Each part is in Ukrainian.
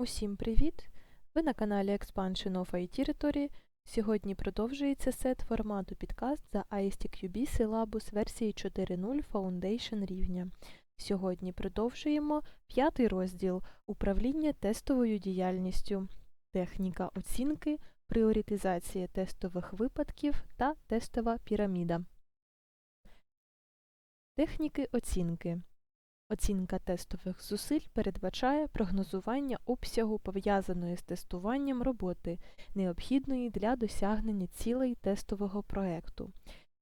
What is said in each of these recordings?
Усім привіт! Ви на каналі Expansion of IT Territory. Сьогодні продовжується сет формату підкаст за ISTQB Syllabus версії 4.0 Foundation рівня. Сьогодні продовжуємо п'ятий розділ Управління тестовою діяльністю, техніка оцінки, пріоритизація тестових випадків та тестова піраміда. Техніки оцінки. Оцінка тестових зусиль передбачає прогнозування обсягу пов'язаної з тестуванням роботи, необхідної для досягнення цілей тестового проекту.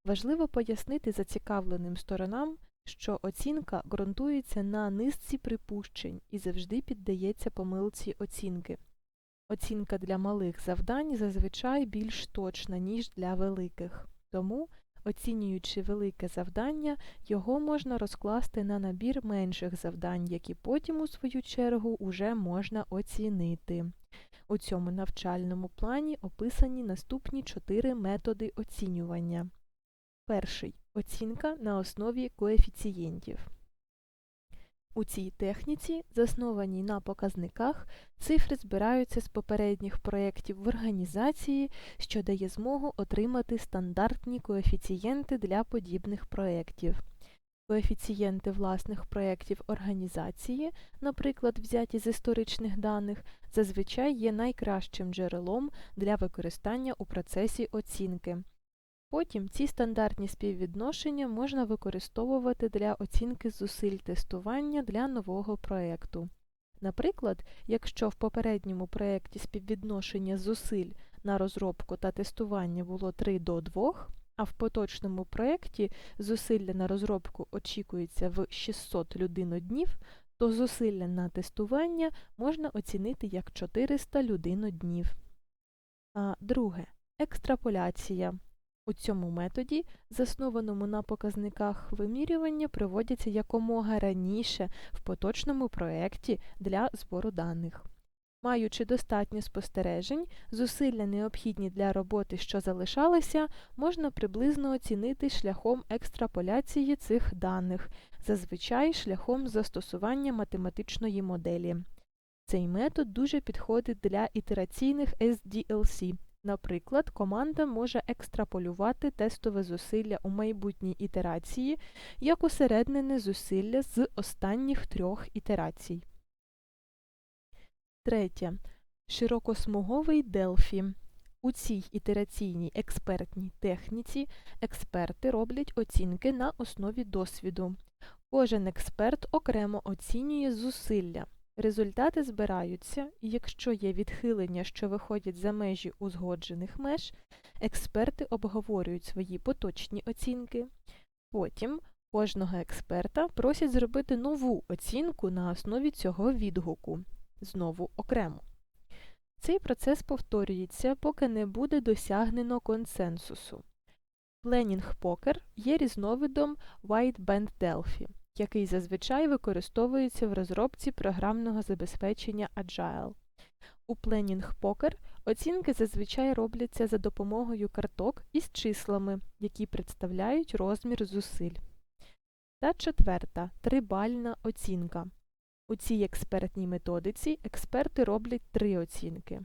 Важливо пояснити зацікавленим сторонам, що оцінка ґрунтується на низці припущень і завжди піддається помилці оцінки. Оцінка для малих завдань зазвичай більш точна, ніж для великих. Тому Оцінюючи велике завдання, його можна розкласти на набір менших завдань, які потім, у свою чергу, уже можна оцінити. У цьому навчальному плані описані наступні чотири методи оцінювання. Перший оцінка на основі коефіцієнтів. У цій техніці, заснованій на показниках, цифри збираються з попередніх проєктів в організації, що дає змогу отримати стандартні коефіцієнти для подібних проєктів. Коефіцієнти власних проєктів організації, наприклад, взяті з історичних даних, зазвичай є найкращим джерелом для використання у процесі оцінки. Потім ці стандартні співвідношення можна використовувати для оцінки зусиль тестування для нового проєкту. Наприклад, якщо в попередньому проєкті співвідношення зусиль на розробку та тестування було 3 до 2, а в поточному проєкті зусилля на розробку очікується в 600 людиноднів, то зусилля на тестування можна оцінити як 400 людиноднів. А Друге екстраполяція. У цьому методі, заснованому на показниках вимірювання, проводяться якомога раніше в поточному проєкті для збору даних. Маючи достатньо спостережень, зусилля необхідні для роботи, що залишалися, можна приблизно оцінити шляхом екстраполяції цих даних, зазвичай шляхом застосування математичної моделі. Цей метод дуже підходить для ітераційних SDLC Наприклад, команда може екстраполювати тестове зусилля у майбутній ітерації як усереднене зусилля з останніх трьох ітерацій. Третє. Широкосмуговий Делфі. У цій ітераційній експертній техніці експерти роблять оцінки на основі досвіду. Кожен експерт окремо оцінює зусилля. Результати збираються, і якщо є відхилення, що виходять за межі узгоджених меж, експерти обговорюють свої поточні оцінки. Потім кожного експерта просять зробити нову оцінку на основі цього відгуку, знову окремо. Цей процес повторюється, поки не буде досягнено консенсусу. Пленінг покер є різновидом White Band Delphi який зазвичай використовується в розробці програмного забезпечення Agile. У Planning Poker оцінки зазвичай робляться за допомогою карток із числами, які представляють розмір зусиль. Та четверта трибальна оцінка. У цій експертній методиці експерти роблять три оцінки: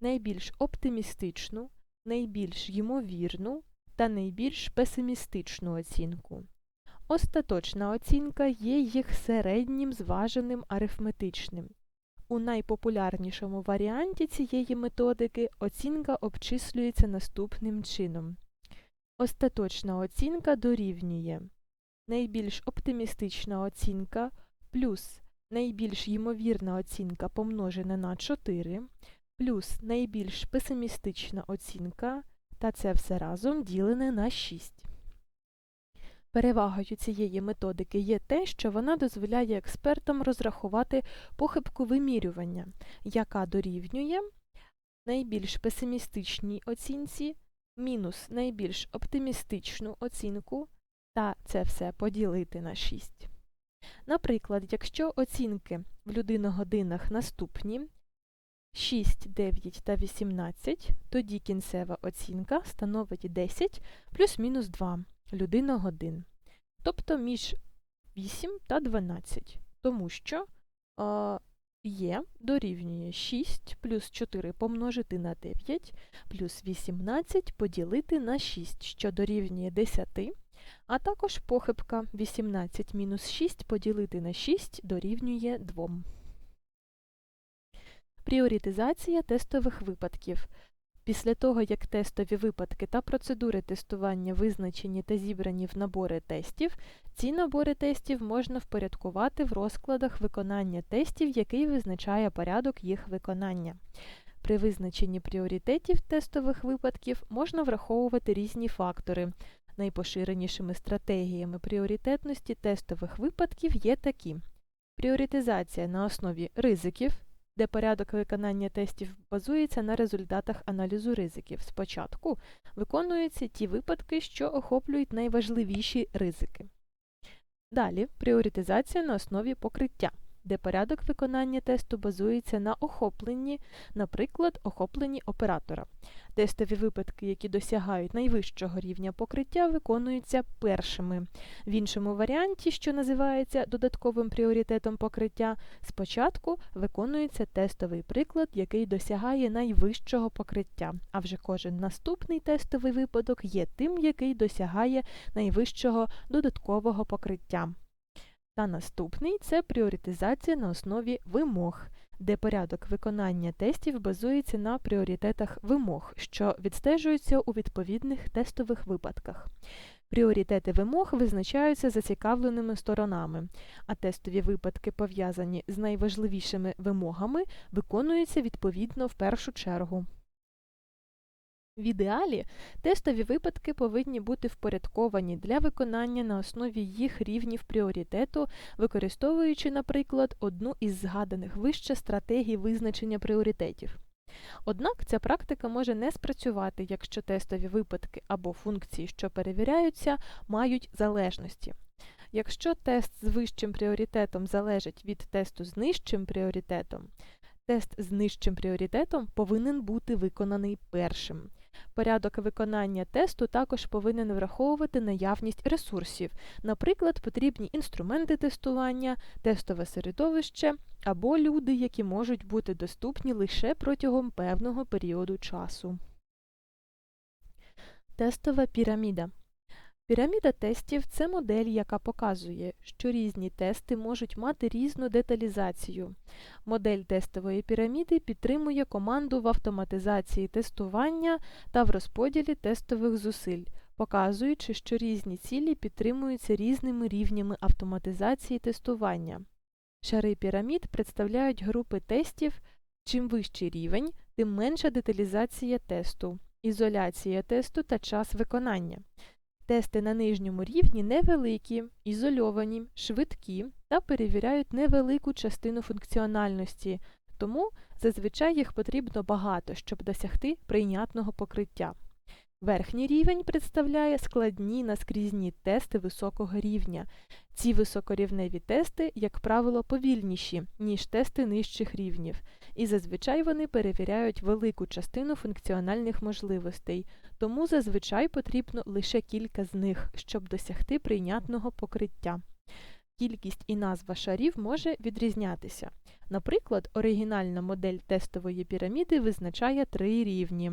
найбільш оптимістичну, найбільш ймовірну та найбільш песимістичну оцінку. Остаточна оцінка є їх середнім зваженим арифметичним. У найпопулярнішому варіанті цієї методики оцінка обчислюється наступним чином. Остаточна оцінка дорівнює найбільш оптимістична оцінка плюс найбільш ймовірна оцінка помножена на 4, плюс найбільш песимістична оцінка, та це все разом ділене на 6. Перевагою цієї методики є те, що вона дозволяє експертам розрахувати похибку вимірювання, яка дорівнює найбільш песимістичній оцінці мінус найбільш оптимістичну оцінку, та це все поділити на 6. Наприклад, якщо оцінки в людиногодинах наступні 6, 9 та 18, тоді кінцева оцінка становить 10 плюс-мінус 2 людина годин. Тобто між 8 та 12. Тому що є дорівнює 6 плюс 4 помножити на 9 плюс 18 поділити на 6, що дорівнює 10, а також похибка 18 мінус 6 поділити на 6 дорівнює 2. Пріоритизація тестових випадків. Після того, як тестові випадки та процедури тестування визначені та зібрані в набори тестів, ці набори тестів можна впорядкувати в розкладах виконання тестів, який визначає порядок їх виконання. При визначенні пріоритетів тестових випадків можна враховувати різні фактори. Найпоширенішими стратегіями пріоритетності тестових випадків є такі: пріоритизація на основі ризиків, де порядок виконання тестів базується на результатах аналізу ризиків. Спочатку виконуються ті випадки, що охоплюють найважливіші ризики. Далі пріоритизація на основі покриття, де порядок виконання тесту базується на охопленні, наприклад, охопленні оператора. Тестові випадки, які досягають найвищого рівня покриття, виконуються першими. В іншому варіанті, що називається додатковим пріоритетом покриття, спочатку виконується тестовий приклад, який досягає найвищого покриття, а вже кожен наступний тестовий випадок є тим, який досягає найвищого додаткового покриття. Та наступний це пріоритизація на основі вимог, де порядок виконання тестів базується на пріоритетах вимог, що відстежуються у відповідних тестових випадках. Пріоритети вимог визначаються зацікавленими сторонами, а тестові випадки, пов'язані з найважливішими вимогами, виконуються відповідно в першу чергу. В ідеалі тестові випадки повинні бути впорядковані для виконання на основі їх рівнів пріоритету, використовуючи, наприклад, одну із згаданих вище стратегій визначення пріоритетів. Однак ця практика може не спрацювати, якщо тестові випадки або функції, що перевіряються, мають залежності. Якщо тест з вищим пріоритетом залежить від тесту з нижчим пріоритетом, тест з нижчим пріоритетом повинен бути виконаний першим. Порядок виконання тесту також повинен враховувати наявність ресурсів, наприклад, потрібні інструменти тестування, тестове середовище або люди, які можуть бути доступні лише протягом певного періоду часу. Тестова піраміда. Піраміда тестів це модель, яка показує, що різні тести можуть мати різну деталізацію. Модель тестової піраміди підтримує команду в автоматизації тестування та в розподілі тестових зусиль, показуючи, що різні цілі підтримуються різними рівнями автоматизації тестування. Шари пірамід представляють групи тестів. Чим вищий рівень, тим менша деталізація тесту, ізоляція тесту та час виконання. Тести на нижньому рівні невеликі, ізольовані, швидкі та перевіряють невелику частину функціональності, тому зазвичай їх потрібно багато, щоб досягти прийнятного покриття. Верхній рівень представляє складні наскрізні тести високого рівня. Ці високорівневі тести, як правило, повільніші, ніж тести нижчих рівнів, і зазвичай вони перевіряють велику частину функціональних можливостей, тому зазвичай потрібно лише кілька з них, щоб досягти прийнятного покриття. Кількість і назва шарів може відрізнятися. Наприклад, оригінальна модель тестової піраміди визначає три рівні: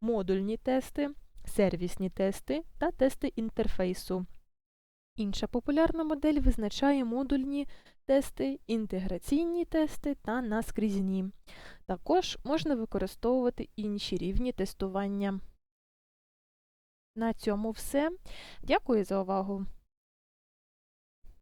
модульні тести, сервісні тести та тести інтерфейсу. Інша популярна модель визначає модульні тести, інтеграційні тести та наскрізні. Також можна використовувати інші рівні тестування. На цьому все. Дякую за увагу!